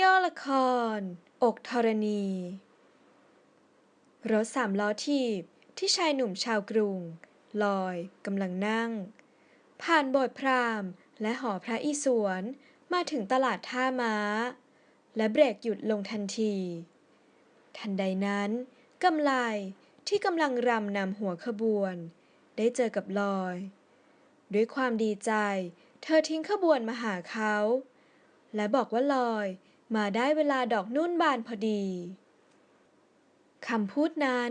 ย่อละคร อกธรณี รถสามล้อถีบที่ชายหนุ่มชาวกรุง ลอยกำลังนั่ง ผ่านโบสถ์พราหมณ์ และหอพระอิศวรมาถึงตลาดท่าม้า และเบรกหยุดลงทันที ทันใดนั้นกำไลที่กำลังรำนำหัวขบวน ได้เจอกับลอย ด้วยความดีใจ เธอทิ้งขบวนมาหาเขา และบอกว่าลอย มาได้เวลาดอกนุ่นบานพอดี คำพูดนั้น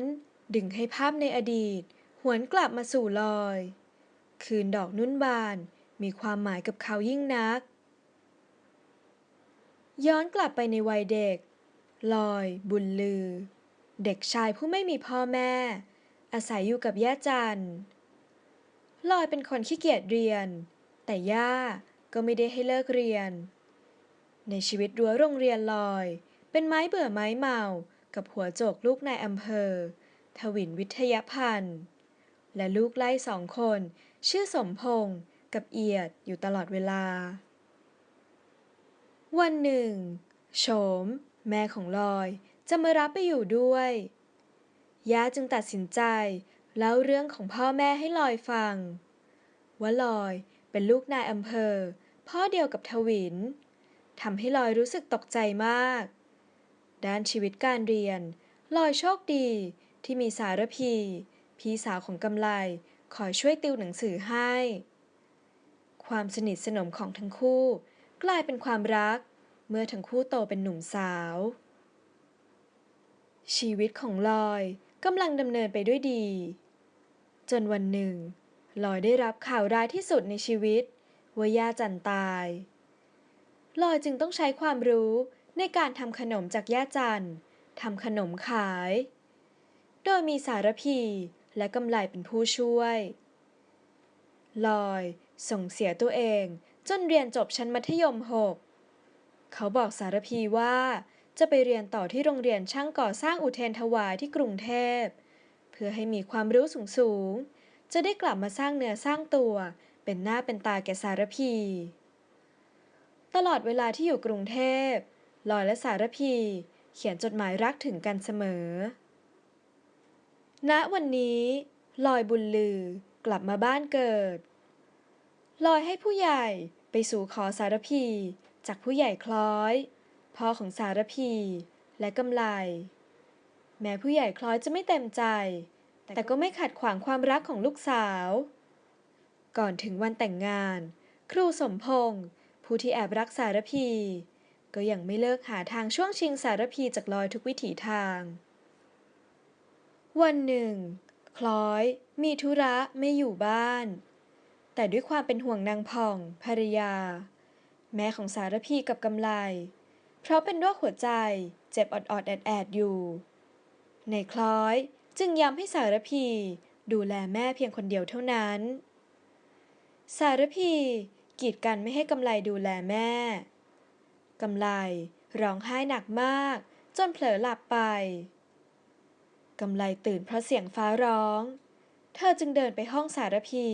ดึงให้ภาพในอดีต หวนกลับมาสู่ลอย คืนดอกนุ่นบานมีความหมายกับเขายิ่งนัก ย้อนกลับไปในวัยเด็ก ลอย บุญลือ เด็กชายผู้ไม่มีพ่อแม่ อาศัยอยู่กับย่าจันลอยเป็นคนขี้เกียจเรียน แต่ย่าก็ไม่ได้ให้เลิกเรียน ในชีวิตรั้วโรงเรียนลอย เป็นไม้เบื่อไม้เมา กับหัวโจกลูกนายอำเภอ ทวินวิทยพันธ์ และลูกไล่สองคน ชื่อสมพงษ์กับเอียดอยู่ตลอดเวลา วันหนึ่ง โฉม แม่ของลอยจะมารับไปอยู่ด้วย ย่าจึงตัดสินใจเล่าเรื่องของพ่อแม่ให้ลอยฟัง ว่าลอยเป็นลูกนายอำเภอ พ่อเดียวกับทวิน ทำให้ลอยรู้สึกตกใจมาก ด้านชีวิตการเรียน ลอยโชคดีที่มีสารพี พี่สาวของกำไลคอยช่วยติวหนังสือให้ ความสนิทสนมของทั้งคู่กลายเป็นความรัก เมื่อทั้งคู่โตเป็นหนุ่มสาว ชีวิตของลอยกำลังดำเนินไปด้วยดี จนวันหนึ่งลอยได้รับข่าวร้ายที่สุดในชีวิตว่าย่าจันตาย ลอยจึงต้องใช้ความรู้ในการทำขนมจากย่าจันทำขนมขาย โดยมีสารพีและกำไลเป็นผู้ช่วย ลอยส่งเสียตัวเองจนเรียนจบชั้นมัธยมหกเขาบอกสารพีว่าจะไปเรียนต่อที่โรงเรียนช่างก่อสร้างอุเทนถวายที่กรุงเทพ เพื่อให้มีความรู้สูงสูงๆจะได้กลับมาสร้างเนื้อสร้างตัว เป็นหน้าเป็นตาแก่สารพี ตลอดเวลาที่อยู่กรุงเทพลอยและสารพี เขียนจดหมายรักถึงกันเสมอ ณ วันนี้ลอยบุญลือกลับมาบ้านเกิด ลอยให้ผู้ใหญ่ไปสู่ขอสารพี จากผู้ใหญ่คล้อย พ่อของสารพี และกำไล แม้ผู้ใหญ่คล้อยจะไม่เต็มใจ แต่ก็ไม่ขัดขวางความรักของลูกสาว ก่อนถึงวันแต่งงาน ครูสมพงษ์ ผู้ที่แอบรักสารพี ก็ยังไม่เลิกหาทางช่วงชิงสารพีจากลอยทุกวิถีทาง วันหนึ่ง คล้อย มีธุระไม่อยู่บ้าน แต่ด้วยความเป็นห่วงนางผ่องภรรยา แม่ของสารพีกับกำไลเพราะเป็นโรคหัวใจเจ็บออดๆแอดๆอยู่ ในคล้อยจึงย้ำให้สารพีดูแลแม่เพียงคนเดียวเท่านั้น สารพี กีดกันไม่ให้กำไลดูแลแม่ กำไลร้องไห้หนักมาก จนเผลอหลับไป กำไลตื่นเพราะเสียงฟ้าร้อง เธอจึงเดินไปห้องสารพี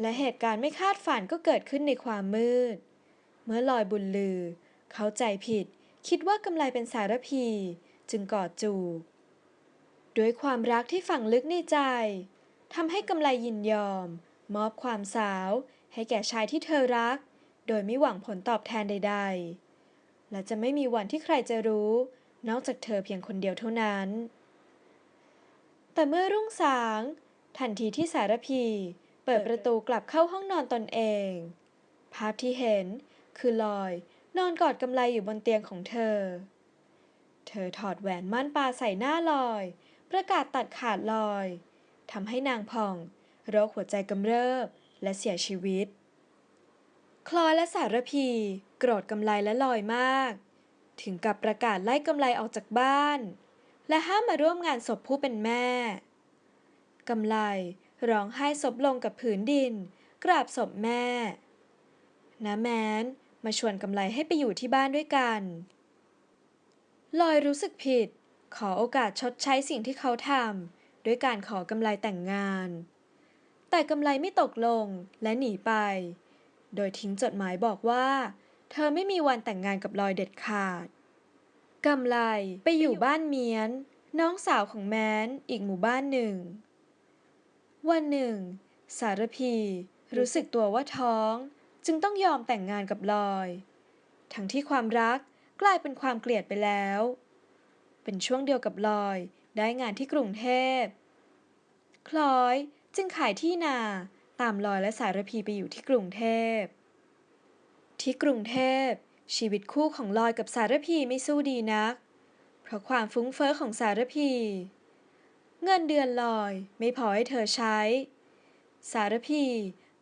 และเหตุการณ์ไม่คาดฝันก็เกิดขึ้นในความมืด เมื่อลอยบุญลือ เข้าใจผิด คิดว่ากำไลเป็นสารพี จึงกอดจูบด้วยความรักที่ฝังลึกในใจทำให้กำไลยินยอม มอบความสาว ให้แก่ชายที่เธอรัก โดยไม่หวังผลตอบแทนใด ๆ และจะไม่มีวันที่ใครจะรู้ นอกจากเธอเพียงคนเดียวเท่านั้น แต่เมื่อรุ่งสาง ทันทีที่สารพีเปิดประตูกลับเข้าห้องนอนตนเอง ภาพที่เห็นคือลอยนอนกอดกำไลอยู่บนเตียงของเธอ เธอถอดแหวนมั่นปลาใส่หน้าลอย ประกาศตัดขาดลอยทำให้นางผ่องโรคหัวใจกำเริบ และเสียชีวิต คลอยและสารพีโกรธกำไลและลอยมาก ถึงกับประกาศไล่กำไลออกจากบ้าน และห้ามมาร่วมงานศพผู้เป็นแม่ กำไลร้องไห้ศพลงกับผืนดิน กราบศพแม่น้าแมนมาชวนกำไลให้ไปอยู่ที่บ้านด้วยกัน ลอยรู้สึกผิด ขอโอกาสชดใช้สิ่งที่เขาทำด้วยการขอกำไลแต่งงาน แต่กำไลไม่ตกลงและหนีไป โดยทิ้งจดหมายบอกว่า เธอไม่มีวันแต่งงานกับลอยเด็ดขาดกำไลไปอยู่บ้านเมียน น้องสาวของแมนอีกหมู่บ้านหนึ่ง วันหนึ่ง สารพีรู้สึกตัวว่าท้อง จึงต้องยอมแต่งงานกับลอย ทั้งที่ความรักกลายเป็นความเกลียดไปแล้ว เป็นช่วงเดียวกับลอยได้งานที่กรุงเทพ คล้อย จึงขายที่นาตามลอยและสารพีไปอยู่ที่กรุงเทพ ที่กรุงเทพ ชีวิตคู่ของลอยกับสารพีไม่สู้ดีนัก เพราะความฟุ้งเฟ้อของสารพี เงินเดือนลอยไม่พอให้เธอใช้ สารพี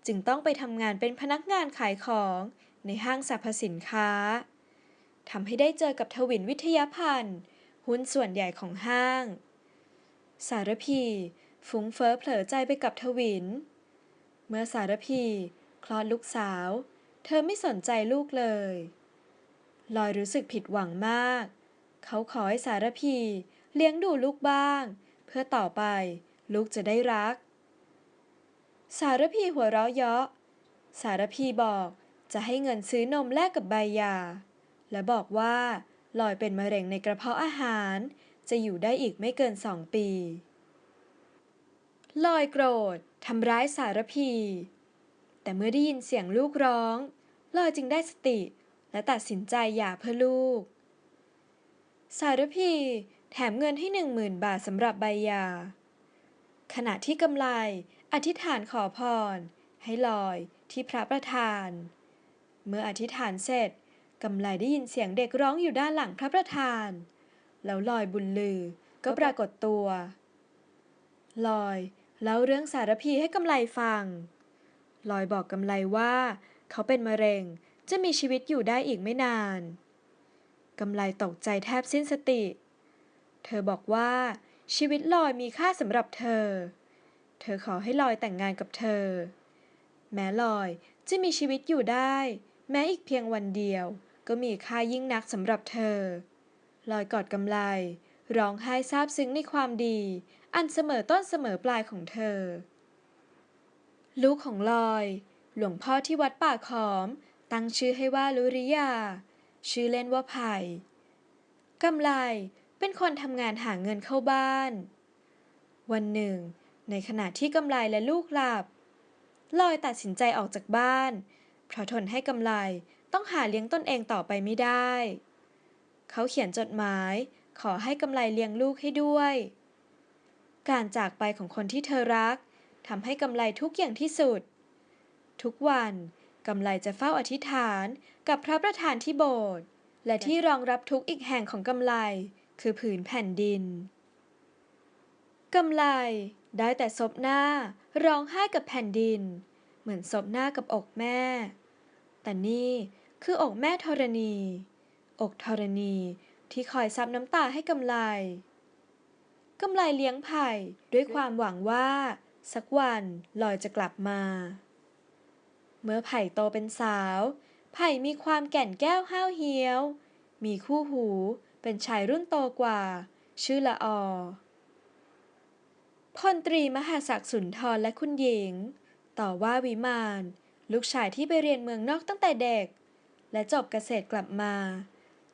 จึงต้องไปทำงานเป็นพนักงานขายของในห้างสรรพสินค้าทำให้ได้เจอกับทวินวิทยาพันธ์หุ้นส่วนใหญ่ของห้าง สารพี ฟุ้งเฟ้อเผลอใจไปกับทวิน เมื่อสารพีคลอดลูกสาว เธอไม่สนใจลูกเลย ลอยรู้สึกผิดหวังมาก เขาขอให้สารพีเลี้ยงดูลูกบ้าง เพื่อต่อไปลูกจะได้รัก สารพีหัวเราะเยาะ สารพีบอกจะให้เงินซื้อนมแลกกับใบยา และบอกว่าลอยเป็นมะเร็งในกระเพาะอาหาร จะอยู่ได้อีกไม่เกินสองปี ลอยโกรธทำร้ายสารพี แต่เมื่อได้ยินเสียงลูกร้องลอยจึงได้สติ และตัดสินใจหย่าเพื่อลูก สารพีแถมเงินให้หนึ่งหมื่นบาทสำหรับใบหย่าขณะที่กำไลอธิษฐานขอพร ให้ลอยที่พระประธาน เมื่ออธิษฐานเสร็จกำไลได้ยินเสียงเด็กร้องอยู่ด้านหลังพระประธาน แล้วลอยบุญลือก็ปรากฏตัว ลอย เล่าเรื่องสารพีให้กำไลฟัง ลอยบอกกำไลว่า เขาเป็นมะเร็งจะมีชีวิตอยู่ได้อีกไม่นาน กำไลตกใจแทบสิ้นสติ เธอบอกว่าชีวิตลอยมีค่าสำหรับเธอ เธอขอให้ลอยแต่งงานกับเธอ แม้ลอยจะมีชีวิตอยู่ได้ แม้อีกเพียงวันเดียว ก็มีค่ายิ่งนักสำหรับเธอ ลอยกอดกำไลร้องไห้ซาบซึ้งในความดี อันเสมอต้นเสมอปลายของเธอ ลูกของลอย หลวงพ่อที่วัดป่าขอม ตั้งชื่อให้ว่าลุริยา ชื่อเล่นว่าไผ่กำไลเป็นคนทำงานหาเงินเข้าบ้าน วันหนึ่ง ในขณะที่กำไลและลูกหลับ ลอยตัดสินใจออกจากบ้าน เพราะทนให้กำไลต้องหาเลี้ยงตนเองต่อไปไม่ได้ เขาเขียนจดหมายขอให้กำไลเลี้ยงลูกให้ด้วย การจากไปของคนที่เธอรักทำให้กำไลทุกอย่างที่สุด ทุกวันกำไลจะเฝ้าอธิษฐานกับพระประธานที่โบสถ์และที่รองรับทุกอีกแห่งของกำไลคือผืนแผ่นดินกำไลได้แต่ซบหน้าร้องไห้กับแผ่นดิน เหมือนซบหน้ากับอกแม่ แต่นี่คืออกแม่ธรณี อกธรณีที่คอยซับน้ำตาให้กำไล กำไลเลี้ยงไผ่ ด้วยความหวังว่า สักวันลอยจะกลับมา เมื่อไผ่โตเป็นสาว ไผ่มีความแก่นแก้วห้าวเหี้ยว มีคู่หูเป็นชายรุ่นโตกว่า ชื่อละออพลตรีมหาศักดิ์สุนทรและคุณหญิง ต่อว่าวิมาน ลูกชายที่ไปเรียนเมืองนอกตั้งแต่เด็ก และจบเกษตรกลับมา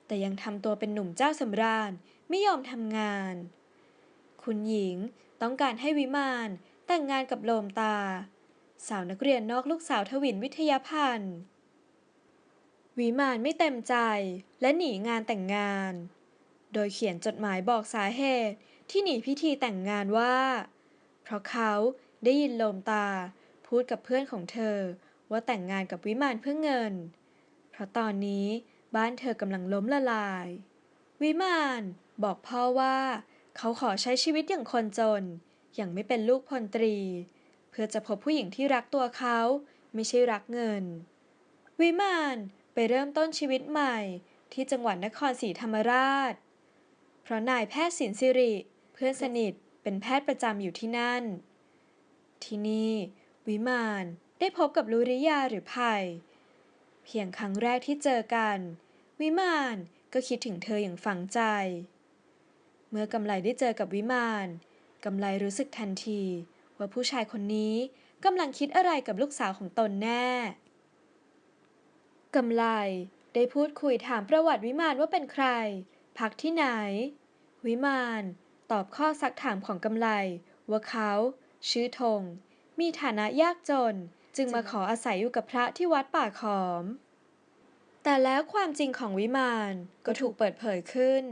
แต่ยังทำตัวเป็นหนุ่มเจ้าสำราญไม่ยอมทำงาน คุณหญิงต้องการให้วิมานแต่งงานกับโลมตา สาวนักเรียนนอกลูกสาวทวินวิทยาพันธ์วิมานไม่เต็มใจและหนีงานแต่งงาน โดยเขียนจดหมายบอกสาเหตุที่หนีพิธีแต่งงานว่า เพราะเขาได้ยินโลมตาพูดกับเพื่อนของเธอว่าแต่งงานกับวิมานเพื่อเงิน เพราะตอนนี้บ้านเธอกำลังล้มละลาย วิมานบอกพ่อว่า เขาขอใช้ชีวิตอย่างคนจน อย่างไม่เป็นลูกพลตรี เพื่อจะพบผู้หญิงที่รักตัวเขา ไม่ใช่รักเงิน วิมานไปเริ่มต้นชีวิตใหม่ที่จังหวัดนครศรีธรรมราช เพราะนายแพทย์สินสิริ เพื่อนสนิทเป็นแพทย์ประจำอยู่ที่นั่น ที่นี่ วิมานได้พบกับลุริยาหรือไผ่เพียงครั้งแรกที่เจอกัน วิมานก็คิดถึงเธออย่างฝังใจ มื่อกำไลได้เจอกับวิมานกำไลรู้สึกทันที ว่าผู้ชายคนนี้กำลังคิดอะไรกับลูกสาวของตนแน่กำไลได้พูดคุยถามประวัติวิมานว่าเป็นใคร พักที่ไหน วิมานตอบข้อซักถามของกำไลว่าเขาชื่อธงมีฐานะยากจนจึงมาขออาศัยอยู่กับพระที่วัดป่าขอม แต่แล้วความจริงของวิมานก็ถูกเปิดเผยขึ้น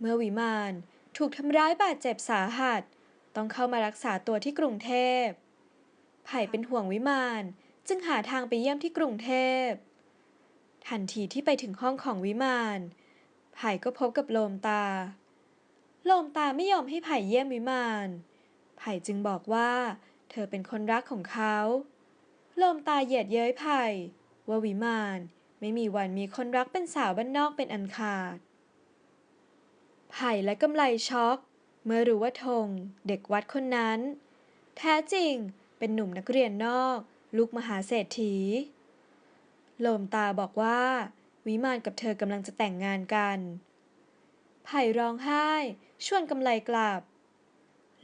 เมื่อวิมานถูกทำร้ายบาดเจ็บสาหัส ต้องเข้ามารักษาตัวที่กรุงเทพ ไผ่เป็นห่วงวิมานจึงหาทางไปเยี่ยมที่กรุงเทพ ทันทีที่ไปถึงห้องของวิมาน ไผ่ก็พบกับโลมตา โลมตาไม่ยอมให้ไผ่เยี่ยมวิมาน ไผ่จึงบอกว่าเธอเป็นคนรักของเขา โลมตาเหยียดเย้ยไผ่ว่าวิมานไม่มีวันมีคนรักเป็นสาวบ้านนอกเป็นอันขาด ไผ่และกำไลช็อก เมื่อรู้ว่าธงเด็กวัดคนนั้น แท้จริงเป็นหนุ่มนักเรียนนอก ลูกมหาเศรษฐีโลมตาบอกว่า วิมานกับเธอกำลังจะแต่งงานกันไผ่ร้องไห้ ชวนกำไลกลับ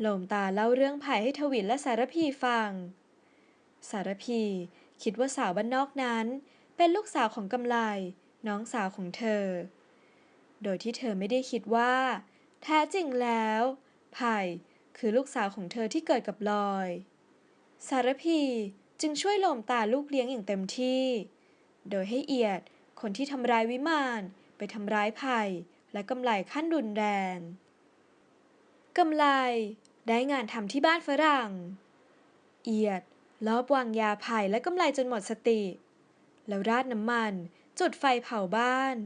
โลมตาเล่าเรื่องไผ่ให้ทวินและสารพีฟัง สารพีคิดว่าสาวบ้านนอกนั้น เป็นลูกสาวของกำไลน้องสาวของเธอ โดยที่เธอไม่ได้คิดว่า แท้จริงแล้วไผ่คือลูกสาวของเธอที่เกิดกับลอย สารพีจึงช่วยโลมตาลูกเลี้ยงอย่างเต็มที่ โดยให้เอียดคนที่ทำร้ายวิมานไปทำร้ายไผ่และกำไลขั้นรุนแรงกำไลได้งานทำที่บ้านฝรั่ง เอียดลอบวางยาไผ่และกำไลจนหมดสติ แล้วราดน้ำมันจุดไฟเผาบ้าน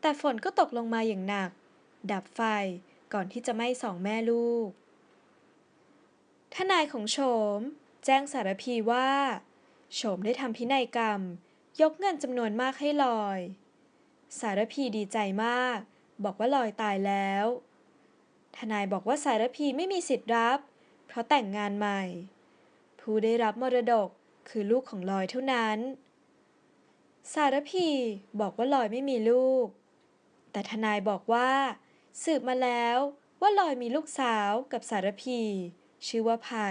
แต่ฝนก็ตกลงมาอย่างหนัก ดับไฟก่อนที่จะไหม้สองแม่ลูก ทนายของโฉม แจ้งสารพีว่า โฉมได้ทำพินัยกรรม ยกเงินจำนวนมากให้ลอย สารพีดีใจมาก บอกว่าลอยตายแล้ว ทนายบอกว่าสารพีไม่มีสิทธิ์รับ เพราะแต่งงานใหม่ ผู้ได้รับมรดกคือลูกของลอยเท่านั้น สารพีบอกว่าลอยไม่มีลูก แต่ทนายบอกว่า สืบมาแล้วว่าลอยมีลูกสาวกับสารพี ชื่อว่าไผ่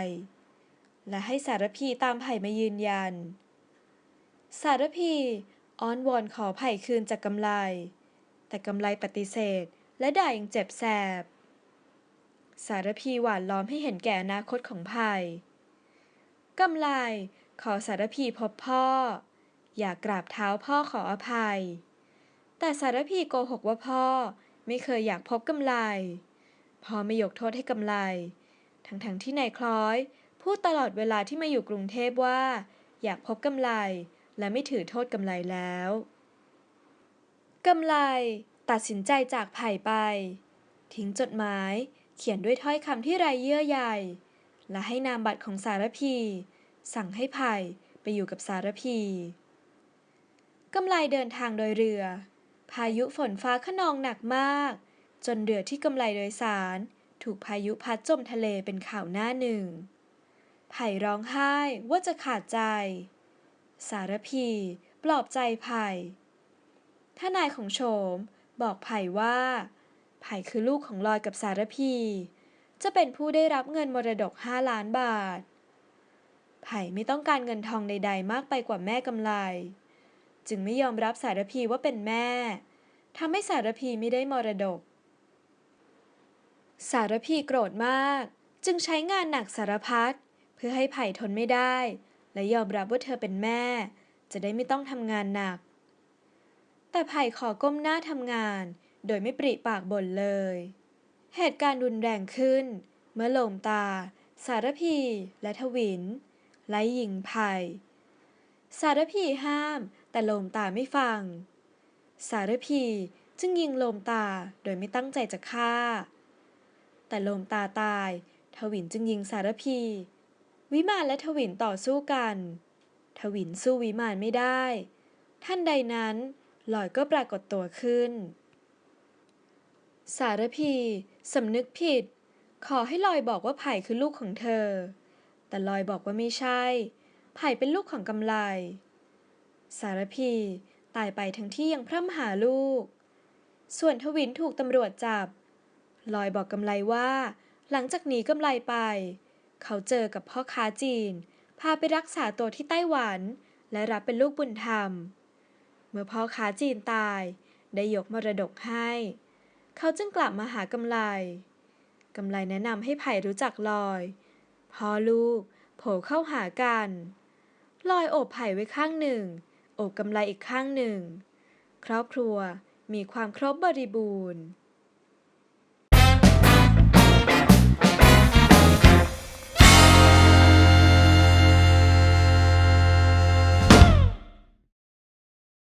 และให้สารพีตามไผ่มายืนยัน สารพีอ้อนวอนขอไผ่คืนจากกำไลแต่กำไลปฏิเสธและด่าอย่างเจ็บแสบ สารพีหวานล้อมให้เห็นแก่อนาคตของไผ่กำไลขอสารพีพบพ่อ อยากกราบเท้าพ่อขออภัย แต่สารพีโกหกว่าพ่อไม่เคยอยากพบกำไลพ่อไม่ยกโทษให้กำไล ทั้งๆทที่นายคล้อย พูดตลอดเวลาที่มาอยู่กรุงเทพว่า อยากพบกำไลและไม่ถือโทษกำไลแล้วกำไลตัดสินใจจากไผ่ไป ทิ้งจดหมายเขียนด้วยถ้อยคำที่ไรเยื่อใยและให้นามบัตรของสารพี สั่งให้ไผ่ไปอยู่กับสารพีกำไลเดินทางโดยเรือ พายุฝนฟ้าขนองหนักมาก จนเรือที่กำไลโดยสาร ถูกพายุพัดจมทะเลเป็นข่าวหน้าหนึ่ง ไผ่ร้องไห้ว่าจะขาดใจ สารพี ปลอบใจไผ่ท่านายของโฉมบอกไผ่ว่า ไผ่คือลูกของลอยกับสารพี จะเป็นผู้ได้รับเงินมรดกห้าล้านบาท ไผ่ไม่ต้องการเงินทองใด ๆ มากไปกว่าแม่กำไล จึงไม่ยอมรับสารพีว่าเป็นแม่ทำให้สารพีไม่ได้มรดก สารพีโกรธมาก จึงใช้งานหนักสารพัดเพื่อให้ไผ่ทนไม่ได้ และยอมรับว่าเธอเป็นแม่ จะได้ไม่ต้องทำงานหนัก แต่ไผ่ขอก้มหน้าทำงาน โดยไม่ปริปากบ่นเลย เหตุการณ์รุนแรงขึ้น เมื่อโลมตา สารพีและทวินไล่ยิงไผ่สารพีห้าม แต่โลมตาไม่ฟัง สารพีจึงยิงโลมตาโดยไม่ตั้งใจจะฆ่า แต่โลมตาตาย ทวินจึงยิงสารพี วิมานและทวินต่อสู้กัน ทวินสู้วิมานไม่ได้ ท่านใดนั้นลอยก็ปรากฏตัวขึ้น สารพีสำนึกผิด ขอให้ลอยบอกว่าไผ่คือลูกของเธอ แต่ลอยบอกว่าไม่ใช่ ไผ่เป็นลูกของกำไล สารพีตายไปทั้งที่ยังพร่ำหาลูก ส่วนทวินถูกตำรวจจับ ลอยบอกกำไลว่า หลังจากหนีกำไลไป เขาเจอกับพ่อค้าจีน พาไปรักษาตัวที่ไต้หวัน และรับเป็นลูกบุญธรรม เมื่อพ่อค้าจีนตายได้ยกมรดกให้ เขาจึงกลับมาหากำไลกำไลแนะนำให้ไผ่รู้จักลอยพ่อลูกโผล่เข้าหากัน ลอยโอบไผ่ไว้ข้างหนึ่ง อกกำไรอีกข้างหนึ่ง ครอบครัวมีความครบบริบูรณ์